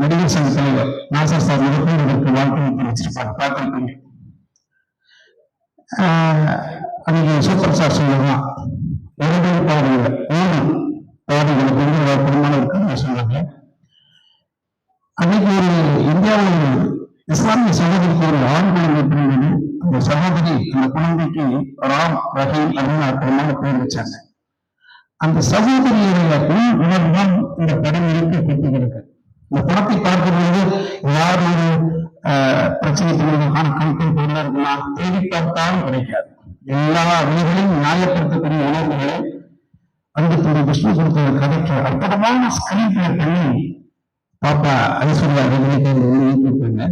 நடிகர் சங்க தலைவர் நாசர் சார் முதற்கொண்டு இதற்கு வாழ்க்கை தெரிவிச்சிருப்பாங்க பார்த்துருப்பீங்க ஆஹ் அன்னைக்கு சூப்பர் சார் சொல்லலாம் இரண்டு பாதைகள் மூணு பாதைகளை பெண்கள் பெரும்பாலும் இருக்குன்னு சொன்னாங்க அன்னைக்கு ஒரு இந்தியாவில் இஸ்லாமிய சகோதரிக்கு ஒரு ஆண் குழந்தை பிறந்தது. அந்த சகோதரி அந்த குழந்தைக்கு ராம் ரஹீம் அப்படின்னு அற்புதமான பேர் வச்சாங்க. அந்த சகோதரியுடைய உள் உணர்வுதான் இந்த படம் இருக்க கட்டுகிறது இந்த படத்தை பார்க்கும் பொழுது யார் ஒரு ஆஹ், பிரச்சனை பண்ணுவதற்கான தேடி பார்த்தாலும் கிடைக்காது. எல்லா வழிகளையும் நியாயப்படுத்தக்கூடிய உணர்வுகளை அந்த திரு விஷ்ணு கொடுத்த கதைக்கு அற்புதமான ஸ்கிரீன் பிளே பண்ணி பாப்பா ஐஸ்வர்யா ரெகுலேட்டர் வந்து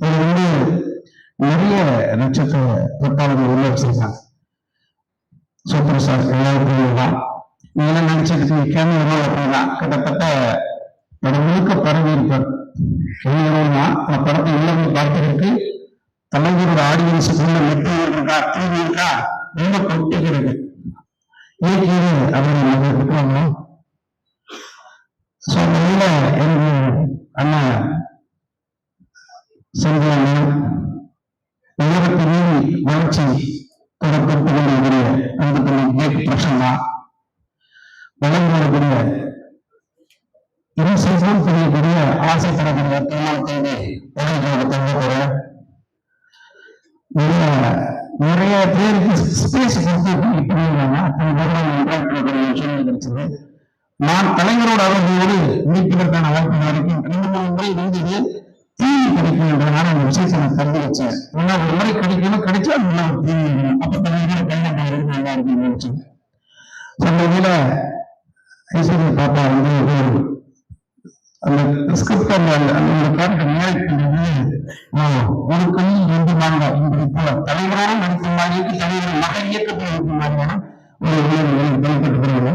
இது வந்து நிறைய நட்சத்திர தொட்டாளர்கள் உள்ள வச்சிருக்காங்க. சூப்பர் ஸ்டார் எல்லாருக்கும் தான். நீங்களாம் நினைச்சிட்டு கேமரா அப்படின்னா கிட்டத்தட்ட முழுக்க பரவி இருப்பார் அந்த படத்தை உள்ள போய் பார்க்கறதுக்கு தலைவரோட ஆடியன்ஸ் உள்ள நெட்டு இருக்கா டிவி இருக்கா? ரொம்ப கொட்டிக்கிறது இயக்கியது அவர் நம்ம இருக்கிறாங்க ஸோ நல்ல எனக்கு அண்ணா செல்வாங்க உலகத்தை மீறி வளர்ச்சி தொடர்படுத்த வேண்டிய அந்த தன்னை கேட் பிரசன்னா வளர்ந்து வரக்கூடிய இரு செய்தியும் தெரியக்கூடிய ஆசை தரக்கூடிய தேதி உலகத்தோட தங்க போற நிறைய பேருக்கு ஸ்பேஸ் கொடுத்து பண்ணிடுவாங்க கிடைச்சது நான் தலைவரோட அவர்களோடு மீட்பதற்கான வாய்ப்பு வரைக்கும் ரெண்டு மூணு முறை இருந்தது தீனி கிடைக்கும் என்றனால அந்த விஷயத்தை நான் தள்ளி வச்சேன். ஏன்னா ஒரு முறை கிடைக்கணும் கிடைச்சா நல்லா ஒரு தீனி அப்ப தலைவர்கள் கையில் இருந்து நல்லா இருக்கும்னு நினைச்சேன் So, அந்த ஸ்கிரிப்ட் அந்த அந்த அந்த ஒரு போல தலைவர் மகன் இயக்கத்தில் மாதிரியான ஒரு உணர்வு வெளிப்பட்டுகிறது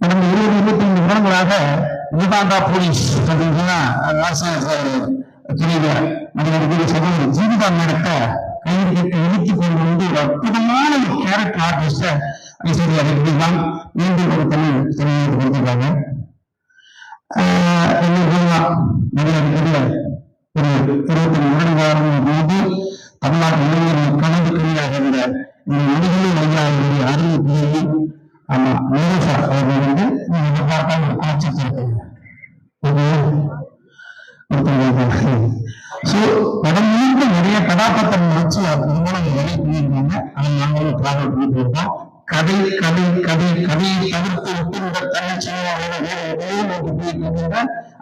கடந்த இருபது இருபத்தி ஐந்து வருடங்களாக யுகாண்டா போலீஸ் பார்த்தீங்கன்னா துறையில நடிகர் சகோதரி ஜீவிதா நடத்த கைது இழுத்துக் கொண்டு வந்து ஒரு அற்புதமான ஒரு கேரக்டர் ஆர்டிஸ்ட ஐஸ்வர்யா ரெட்டி தான் மீண்டும் ஒரு தமிழ் கொடுத்துருக்காங்க. ஒரு இருபத்தி வருட காலம் போது தமிழ்நாட்டு இளைஞர்கள் கனவு கனியாக இருந்த இந்த நடிகளை வழியாக அருள் பிரிவு ஆமா நீரசா அவர்கள் வந்து பார்த்தா காட்சி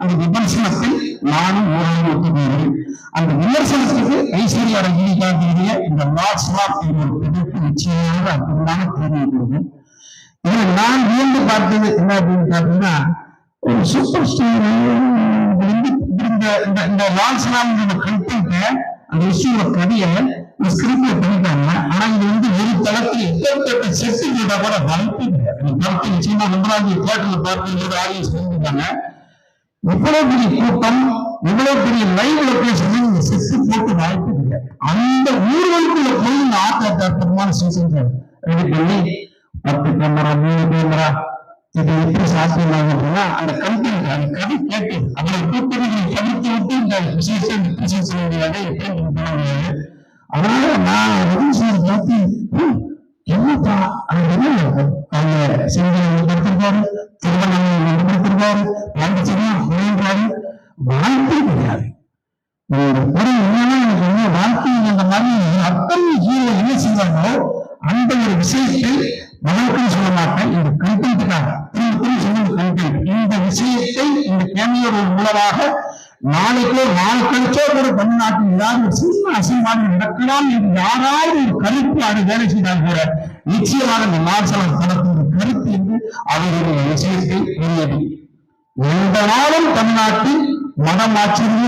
அந்த விமர்சனத்தில் நானும் ஊழலும் ஒத்துக்கொள்கிறேன். அந்த விமர்சனத்துக்கு ஐஸ்வர்யா ரஜினிகாந்திய இந்த லாஸ் ஆஃப் எதிர்ப்பு நிச்சயமாக அற்புதமான தேர்வு கொடுக்கும். இதுல நான் வியந்து பார்த்தது என்ன அப்படின்னு பார்த்தீங்கன்னா ஒரு சூப்பர் ஸ்டார் வந்து இந்த இந்த இந்த லால்சலாம் கண்டென்ட் அந்த இஷ்யூட கதையை ஸ்கிரிப்ட்ல பண்ணிட்டாங்க. ஆனா இது வந்து ஒரு தளத்தில் எத்தனை செட்டு கேட்டா கூட வாய்ப்பு படத்தை நிச்சயமா பார்க்கும்போது ஆடியன்ஸ் எவ்வளவு பெரிய கூட்டம் எவ்வளவு பெரிய லைவ் லொகேஷன் இந்த செட்டு போட்டு வாய்ப்பு இல்லை. அந்த ஊர்களுக்குள்ள போய் இந்த ஆட்ட அற்புதமான ரெடி பண்ணி பத்து கேமரா மூணு கேமரா இது எப்படி சாத்தியமாகும் அப்படின்னா அந்த கம்பெனி அந்த கதை கேட்டு அவரை கூட்டணிகளை தவிர்த்து விட்டு இந்த விசேஷம் விசேஷ எப்படி பண்ண முடியாது? அதனால நான் ரவிசர் பார்த்து என்னப்பா அது என்ன அவங்க சிந்தனை படுத்திருக்காரு திருவண்ணாமலை படுத்திருக்காரு பாண்டிச்சேரியா முயன்றாரு வாய்ப்பே கிடையாது ஒரு படம் என்னன்னா எனக்கு என்ன வாழ்க்கை அந்த மாதிரி அத்தனை ஹீரோ என்ன செய்வாங்களோ அந்த ஒரு விஷயத்தை வழக்குன்னு சொல்ல மாட்டேன் இந்த கண்டென்ட்டுக்காக திரும்ப திரும்ப சொன்ன கண்டென்ட் இந்த விஷயத்தை இந்த கேமியோட மூலமாக நாளைக்கோ நாளை கழிச்சோ கூட தமிழ்நாட்டில் ஏதாவது ஒரு சின்ன அசைவாக நடக்கலாம் என்று யாராவது ஒரு கருத்து அது வேலை செய்தால் கூட நிச்சயமாக இந்த மார்சலம் படத்தின் கருத்து என்று அவருடைய விஷயத்தை உரியது எந்த நாளும் தமிழ்நாட்டில் மதம் ஆச்சரியம்